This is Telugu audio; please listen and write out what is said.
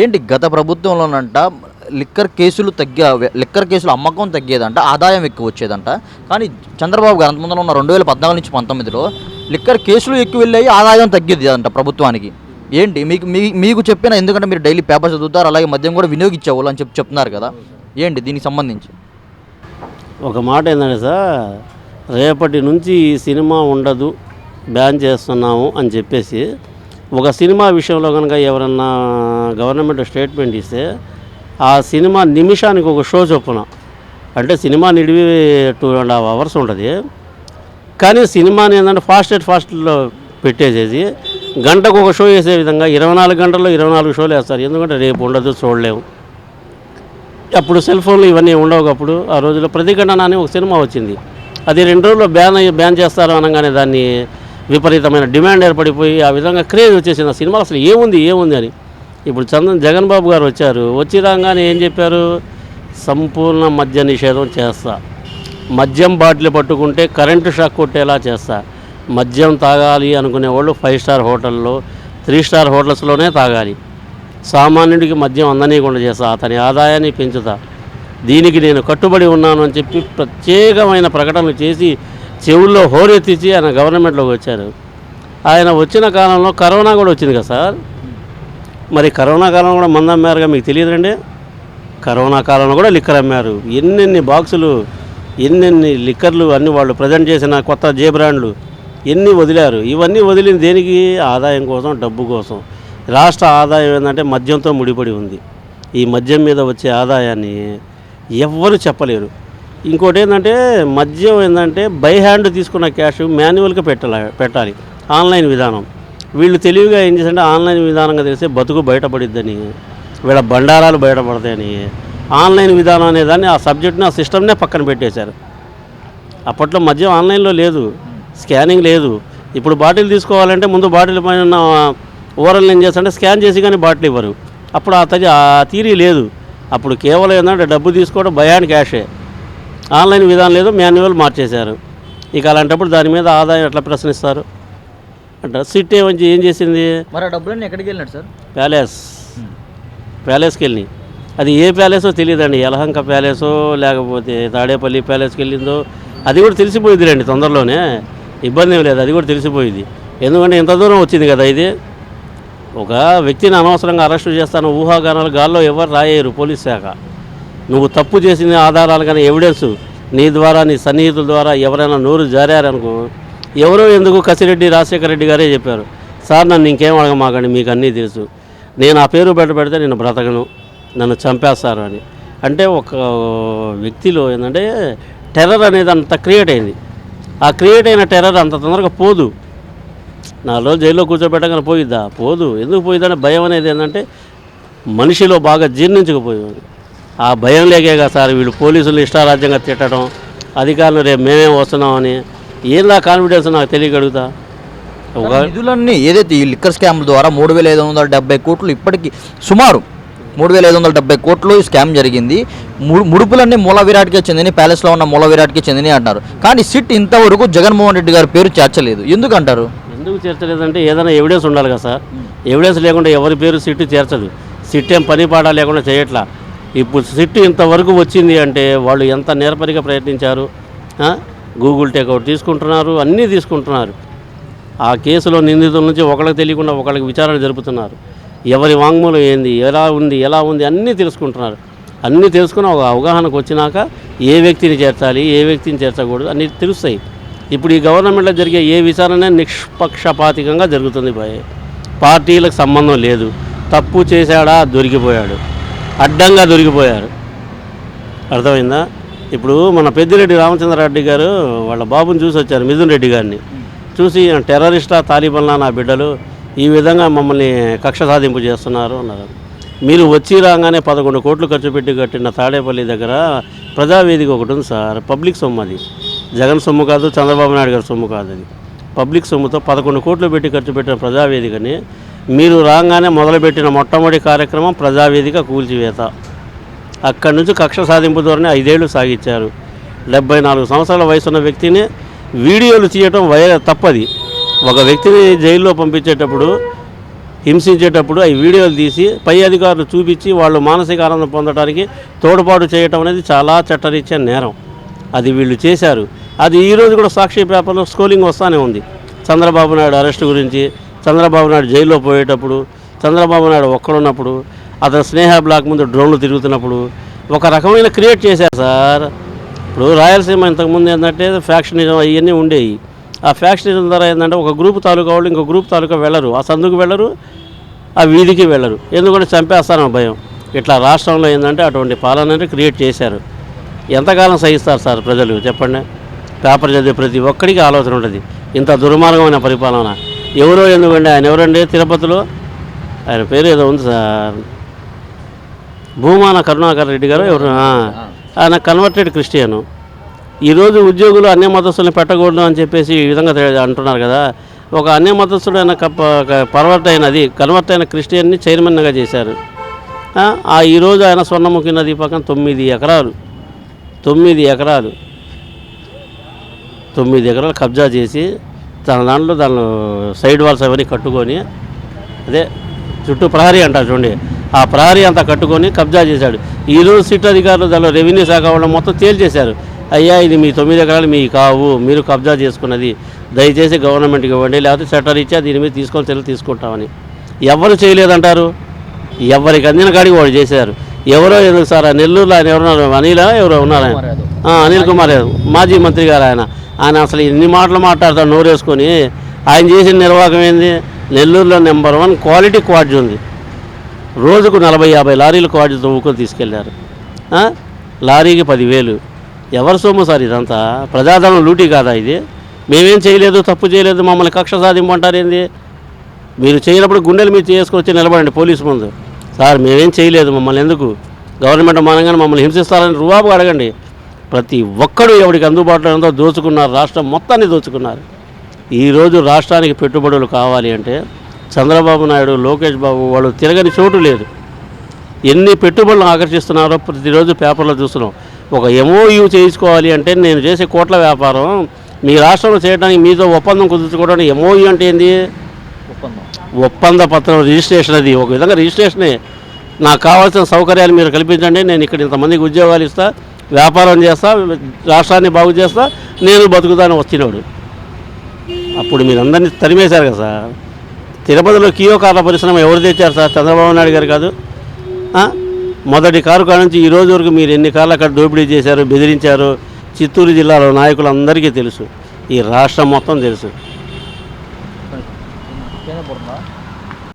ఏంటి గత ప్రభుత్వంలోనంట లిక్కర్ కేసులు తగ్గే లిక్కర్ కేసులు అమ్మకం తగ్గేదంట ఆదాయం ఎక్కువ వచ్చేదంట. కానీ చంద్రబాబు గారు అంతకుముందు ఉన్న రెండు వేల పద్నాలుగు నుంచి పంతొమ్మిదిలో లిక్కర్ కేసులు ఎక్కువ వెళ్ళాయి ఆదాయం తగ్గేది అంట ప్రభుత్వానికి. ఏంటి? మీకు మీ మీకు చెప్పిన ఎందుకంటే మీరు డైలీ పేపర్ చదువుతారు అలాగే మద్యం కూడా వినియోగించేవాళ్ళు అని చెప్పి చెప్తున్నారు కదా. ఏంటి దీనికి సంబంధించి? ఒక మాట ఏంటంటే సార్ రేపటి నుంచి ఈ సినిమా ఉండదు బ్యాన్ చేస్తున్నాము అని చెప్పేసి ఒక సినిమా విషయంలో కనుక ఎవరన్నా గవర్నమెంట్ స్టేట్మెంట్ ఇస్తే ఆ సినిమా నిమిషానికి ఒక షో చొప్పున అంటే సినిమా నిడివి టూ అండ్ హాఫ్ అవర్స్ ఉంటుంది. కానీ సినిమాని ఏంటంటే ఫాస్ట్ అండ్ ఫాస్ట్లో పెట్టేసేసి గంటకు ఒక షో వేసే విధంగా ఇరవై నాలుగు గంటల్లో ఇరవై నాలుగు షోలు వేస్తారు. ఎందుకంటే రేపు ఉండదు చూడలేము. అప్పుడు సెల్ ఫోన్లు ఇవన్నీ ఉండవు అప్పుడు. ఆ రోజుల్లో ప్రతిఘటన అని ఒక సినిమా వచ్చింది. అది రెండు రోజుల్లో బ్యాన్ అయ్యి బ్యాన్ చేస్తారు అనగానే దాన్ని విపరీతమైన డిమాండ్ ఏర్పడిపోయి ఆ విధంగా క్రేజ్ వచ్చేసింది. ఆ సినిమాలు అసలు ఏముంది ఏముంది అని. ఇప్పుడు చంద్రన్ జగన్ బాబు గారు వచ్చారు. వచ్చి రాగానే ఏం చెప్పారు? సంపూర్ణ మద్య నిషేధం చేస్తా. మద్యం బాటిల్ పట్టుకుంటే కరెంటు షాక్ కొట్టేలా చేస్తా. మద్యం తాగాలి అనుకునే వాళ్ళు ఫైవ్ స్టార్ హోటల్లో త్రీ స్టార్ హోటల్స్లోనే తాగాలి. సామాన్యుడికి మద్యం అందనీయకుండా చేస్తా అతని ఆదాయాన్ని పెంచుతా. దీనికి నేను కట్టుబడి ఉన్నాను అని చెప్పి ప్రత్యేకమైన ప్రకటనలు చేసి చెవుల్లో హోరెత్తించి ఆయన గవర్నమెంట్లోకి వచ్చారు. ఆయన వచ్చిన కాలంలో కరోనా కూడా వచ్చింది కదా సార్? మరి కరోనా కాలంలో కూడా మందు అమ్మారుగా మీకు తెలియదండి కరోనా కాలంలో కూడా లిక్కర్ అమ్మారు. ఎన్నెన్ని బాక్సులు ఎన్నెన్ని లిక్కర్లు అన్ని వాళ్ళు ప్రజెంట్ చేసిన కొత్త జే బ్రాండ్లు ఎన్ని వదిలారు? ఇవన్నీ వదిలిన దేనికి? ఆదాయం కోసం డబ్బు కోసం. రాష్ట్ర ఆదాయం ఏంటంటే మద్యంతో ముడిపడి ఉంది. ఈ మద్యం మీద వచ్చే ఆదాయాన్ని ఎవ్వరు చెప్పలేరు. ఇంకోటి ఏంటంటే మద్యం ఏంటంటే బై హ్యాండ్ తీసుకున్న క్యాష్ మాన్యువల్గా పెట్టాలి పెట్టాలి. ఆన్లైన్ విధానం. వీళ్ళు తెలివిగా ఏం చేసంటే ఆన్లైన్ విధానంగా తెలిస్తే బతుకు బయటపడిద్దని వీళ్ళ బండారాలు బయటపడతాయని ఆన్లైన్ విధానం అనే దాన్ని ఆ సబ్జెక్ట్ని ఆ సిస్టమ్నే పక్కన పెట్టేశారు. అప్పట్లో మద్యం ఆన్లైన్లో లేదు. స్కానింగ్ లేదు. ఇప్పుడు బాటిల్ తీసుకోవాలంటే ముందు బాటిల్ పైన ఓవరాల్ ఓరల్ ఏం చేస్తారంటే స్కాన్ చేసి కానీ బాటిల్ ఇవ్వరు. అప్పుడు ఆ తది ఆ తీరీ లేదు. అప్పుడు కేవలం ఏంటంటే డబ్బు తీసుకోవడం భయానికి క్యాషే. ఆన్లైన్ విధానం లేదు మాన్యువల్ మార్చేశారు. ఇక అలాంటప్పుడు దాని మీద ఆదాయం ఎట్లా ప్రశ్నిస్తారు? అంటే సిట్ ఏమని ఏం చేసింది? మరి డబ్బులన్నీ ఎక్కడికి వెళ్ళినట్టు సార్? ప్యాలెస్. ప్యాలెస్కి వెళ్ళి అది ఏ ప్యాలెసో తెలియదండి యలహంక ప్యాలెసో లేకపోతే తాడేపల్లి ప్యాలెస్కి వెళ్ళిందో అది కూడా తెలిసిపోయింది రండి తొందరలోనే. ఇబ్బంది ఏం లేదు అది కూడా తెలిసిపోయింది. ఎందుకంటే ఇంత దూరం వచ్చింది కదా ఇది. ఒక వ్యక్తిని అనవసరంగా అరెస్టు చేస్తాను ఊహాగానాలు గాల్లో ఎవరు రాయేరు పోలీస్ శాఖ. నువ్వు తప్పు చేసిన ఆధారాలు కానీ ఎవిడెన్స్ నీ ద్వారా నీ సన్నిహితుల ద్వారా ఎవరైనా నోరు జారారనుకో ఎవరో ఎందుకు కసిరెడ్డి రాజశేఖర రెడ్డి గారే చెప్పారు. సార్ నన్ను ఇంకేం అడగమాకండి మీకు అన్నీ తెలుసు. నేను ఆ పేరు బయట పెడితే నేను బ్రతకను నన్ను చంపేస్తారు అని. అంటే ఒక వ్యక్తిలో ఏంటంటే టెర్రర్ అనేది అంత క్రియేట్ అయింది. ఆ క్రియేట్ అయిన టెర్రర్ అంత తొందరగా పోదు. నాలుగు జైల్లో కూర్చోబెట్టగానే పోయిద్దా? పోదు. ఎందుకు పోయిద్దంటే భయం అనేది ఏంటంటే మనిషిలో బాగా జీర్ణించకపోయింది ఆ భయం లేకేగా సార్ వీళ్ళు పోలీసులు ఇష్టారాజ్యంగా తిట్టడం అధికారులు రేపు మేమేం వస్తున్నామని. ఏందా కాన్ఫిడెన్స్ నాకు తెలియగలుగుతా? నిధులన్నీ ఏదైతే ఈ లిక్కర్ స్కామ్ ద్వారా మూడు వేల ఐదు వందల డెబ్బై కోట్లు ఇప్పటికీ సుమారు మూడు వేల ఐదు వందల డెబ్బై కోట్లు ఈ స్కామ్ జరిగింది. ము ముడుపులన్నీ మూల విరాట్కే చెందిన ప్యాలెస్లో ఉన్న మూల విరాట్కే చెందినవి అంటారు కానీ సిట్ ఇంతవరకు జగన్మోహన్ రెడ్డి గారి పేరు చేర్చలేదు. ఎందుకంటారు? ఎందుకు చేర్చలేదంటే ఏదైనా ఎవిడెన్స్ ఉండాలి కదా సార్. ఎవిడెన్స్ లేకుండా ఎవరి పేరు సిట్టు చేర్చదు. సిట్ ఏం పని పాడా లేకుండా చేయట్లా. ఇప్పుడు సిట్టు ఇంతవరకు వచ్చింది అంటే వాళ్ళు ఎంత నేర్పరిగా ప్రయత్నించారు గూగుల్ గూగుల్ టేక్అవుట్ తీసుకుంటున్నారు అన్నీ తీసుకుంటున్నారు. ఆ కేసులో నిందితుల నుంచి ఒకళ్ళకి తెలియకుండా ఒకళ్ళకి విచారణ జరుపుతున్నారు. ఎవరి వాంగ్మూలం ఏంది ఎలా ఉంది ఎలా ఉంది అన్నీ తెలుసుకుంటున్నారు. అన్నీ తెలుసుకుని ఒక అవగాహనకు వచ్చినాక ఏ వ్యక్తిని చేర్చాలి ఏ వ్యక్తిని చేర్చకూడదు అన్నీ తెలుస్తాయి. ఇప్పుడు ఈ గవర్నమెంట్లో జరిగే ఏ విచారణ నిష్పక్షపాతికంగా జరుగుతుంది భయ. పార్టీలకు సంబంధం లేదు. తప్పు చేశాడా దొరికిపోయాడు. అడ్డంగా దొరికిపోయారు. అర్థమైందా? ఇప్పుడు మన పెద్దిరెడ్డి రామచంద్రారెడ్డి గారు వాళ్ళ బాబుని చూసి వచ్చారు మిథున్ రెడ్డి గారిని. చూసి టెర్రరిస్టా తాలిబన్లా నా బిడ్డలు ఈ విధంగా మమ్మల్ని కక్ష సాధింపు చేస్తున్నారు అన్నారు. మీరు వచ్చి రాగానే పదకొండు కోట్లు ఖర్చు పెట్టి కట్టిన తాడేపల్లి దగ్గర ప్రజావేదిక ఒకటి ఉంది సార్ పబ్లిక్ సొమ్ము అది. జగన్ సొమ్ము కాదు చంద్రబాబు నాయుడు గారి సొమ్ము కాదు అది. పబ్లిక్ సొమ్ముతో పదకొండు కోట్లు పెట్టి ఖర్చు పెట్టిన ప్రజావేదికని మీరు రాగానే మొదలుపెట్టిన మొట్టమొదటి కార్యక్రమం ప్రజావేదిక కూల్చివేత. అక్కడి నుంచి కక్ష సాధింపు ధోరణి ఐదేళ్ళు సాగించారు. డెబ్బై నాలుగు సంవత్సరాల వయసున్న వ్యక్తిని వీడియోలు తీయటం వయ తప్పది. ఒక వ్యక్తిని జైల్లో పంపించేటప్పుడు హింసించేటప్పుడు అవి వీడియోలు తీసి పై అధికారులు చూపించి వాళ్ళు మానసిక ఆనందం పొందడానికి తోడ్పాటు చేయటం అనేది చాలా చట్టరీత్యా నేరం. అది వీళ్ళు చేశారు. అది ఈరోజు కూడా సాక్షి పేపర్లో స్కోలింగ్ వస్తూనే ఉంది. చంద్రబాబు నాయుడు అరెస్ట్ గురించి చంద్రబాబు నాయుడు జైల్లో పోయేటప్పుడు చంద్రబాబు నాయుడు ఒక్కడున్నప్పుడు అతను స్నేహ బ్లాక్ ముందు డ్రోన్లు తిరుగుతున్నప్పుడు ఒక రకమైన క్రియేట్ చేశారు సార్. ఇప్పుడు రాయలసీమ ఇంతకుముందు ఏంటంటే ఫ్యాక్షనిజం అవన్నీ ఉండేవి. ఆ ఫ్యాక్షనిజం ద్వారా ఏంటంటే ఒక గ్రూప్ తాలూకా వాళ్ళు ఇంకో గ్రూప్ తాలూకా వెళ్ళరు. ఆ సందుకు వెళ్ళరు ఆ వీధికి వెళ్ళరు. ఎందుకంటే చంపేస్తాను భయం. ఇట్లా రాష్ట్రంలో ఏంటంటే అటువంటి పాలనని క్రియేట్ చేశారు. ఎంతకాలం సహిస్తారు సార్ ప్రజలు? చెప్పండి. పేపర్ చదివే ప్రతి ఒక్కడికి ఆలోచన ఉంటుంది. ఇంత దుర్మార్గమైన పరిపాలన. ఎవరో ఎందుకండి ఆయన ఎవరండి తిరుపతిలో? ఆయన పేరు ఏదో ఉంది సార్. భూమాన కరుణాకర్ రెడ్డి గారు ఎవరు? ఆయన కన్వర్టెడ్ క్రిస్టియను. ఈరోజు ఉద్యోగులు అన్య మతస్థులను పెట్టకూడదు అని చెప్పేసి ఈ విధంగా అంటున్నారు కదా. ఒక అన్య మతస్థుడు ఆయన పర్వర్ట్ అయినది కన్వర్ట్ అయిన క్రిస్టియన్ని చైర్మన్గా చేశారు. ఆ ఈరోజు ఆయన స్వర్ణముఖి నది పక్కన తొమ్మిది ఎకరాలు. తొమ్మిది ఎకరాలు. తొమ్మిది ఎకరాలు కబ్జా చేసి తన దాంట్లో దానిలో సైడ్ వాల్స్ అవన్నీ కట్టుకొని అదే చుట్టూ ప్రహరీ అంటారు చూడండి ఆ ప్రహరీ అంతా కట్టుకొని కబ్జా చేశాడు. ఈరోజు సిట్ అధికారులు దానిలో రెవెన్యూ శాఖ వాళ్ళు మొత్తం తేల్చేశారు. అయ్యా ఇది మీ తొమ్మిది ఎకరాలు మీ కావు మీరు కబ్జా చేసుకున్నది. దయచేసి గవర్నమెంట్కి ఇవ్వండి లేకపోతే చట్టరీత్యా దీని మీద తీసుకొని చర్యలు తీసుకుంటామని. ఎవరు చేయలేదంటారు? ఎవరికి అందిన కాడికి వాళ్ళు చేశారు. ఎవరో ఎందుకు సార్ నెల్లూరులో ఆయన ఎవరున్నారు అనిలా ఎవరో ఉన్నారు? ఆయన ఆ, అనిల్ కుమార్ యాదవ్ మాజీ మంత్రి గారు ఆయన. ఆయన అసలు ఎన్ని మాటలు మాట్లాడతాడు నోరేసుకొని. ఆయన చేసిన నిర్వాహకం ఏంది? నెల్లూరులో నెంబర్ వన్ క్వాలిటీ క్వాడ్జ్ ఉంది. రోజుకు నలభై యాభై లారీలు క్వాడ్జ్ తవ్వుకొని తీసుకెళ్ళారు. లారీకి పదివేలు. ఎవరు సొమ్ము సార్ ఇదంతా? ప్రజాధనం లూటీ కాదా ఇది? మేమేం చేయలేదు తప్పు చేయలేదు మమ్మల్ని కక్ష సాధింపంటారేంది మీరు చేయనప్పుడు గుండెలు మీరు చేసుకొచ్చి నిలబడండి పోలీసు ముందు. సార్ మేమేం చేయలేదు మమ్మల్ని ఎందుకు? గవర్నమెంట్ మానంగానే మమ్మల్ని హింసిస్తారని రువాబు అడగండి. ప్రతి ఒక్కడు ఎవరికి అందుబాటులో ఉందో దోచుకున్నారు రాష్ట్రం మొత్తాన్ని దోచుకున్నారు. ఈరోజు రాష్ట్రానికి పెట్టుబడులు కావాలి అంటే చంద్రబాబు నాయుడు లోకేష్ బాబు వాళ్ళు తిరగని చోటు లేదు. ఎన్ని పెట్టుబడులు ఆకర్షిస్తున్నారో ప్రతిరోజు పేపర్లో చూస్తున్నాం. ఒక ఎంఓయూ చేయించుకోవాలి అంటే నేను చేసే కోట్ల వ్యాపారం మీ రాష్ట్రంలో చేయడానికి మీతో ఒప్పందం కుదుర్చుకోవడానికి ఎంఓయూ అంటే ఏంది? ఒప్పందం. ఒప్పంద పత్రం రిజిస్ట్రేషన్ అది. ఒక విధంగా రిజిస్ట్రేషనే. నాకు కావాల్సిన సౌకర్యాలు మీరు కల్పించండి నేను ఇక్కడ ఇంతమందికి ఉద్యోగాలు ఇస్తా. వ్యాపారం చేస్తా రాష్ట్రాన్ని బాగు చేస్తా నేను బతుకుతాను వచ్చినాడు. అప్పుడు మీరు అందరినీ తరిమేశారు కదా సార్. తిరుపతిలో కియో కార్ల పరిశ్రమ ఎవరు తెచ్చారు సార్? చంద్రబాబు నాయుడు గారు కాదు. మొదటి కారు కాడ నుంచి ఈ రోజు వరకు మీరు ఎన్ని కార్లు అక్కడ దోపిడీ చేశారు బెదిరించారు? చిత్తూరు జిల్లాలో నాయకులందరికీ తెలుసు. ఈ రాష్ట్రం మొత్తం తెలుసు.